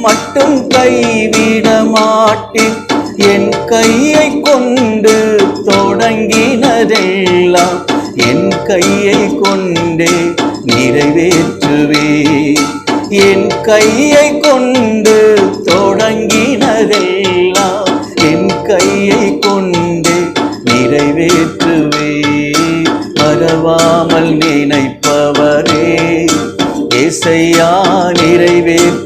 மட்டும் கைவிட மாட்டேன். என் கையை கொண்டு தொடங்கினதெல்லாம் என் கையை கொண்டே நிறைவேற்றுவே என் கையை கொண்டு தொடங்கினதெல்லாம் என் கையை கொண்டு நிறைவேற்றுவே மறவாமல் நினைப்பவரே இசையா நிறைவேற்று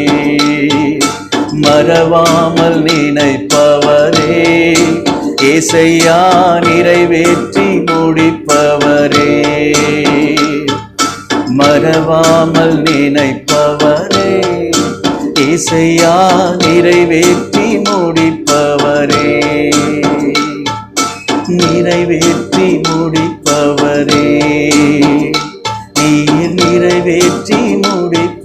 பரவாமல் நினைப்பவரே. இசையா நிறைவேற்றி முடிப்பவரே. மறவாமல் நினைப்பவரே. இசையா நிறைவேற்றி முடிப்பவரே. நிறைவேற்றி முடிப்பவரே. நீர் நிறைவேற்றி முடிப்ப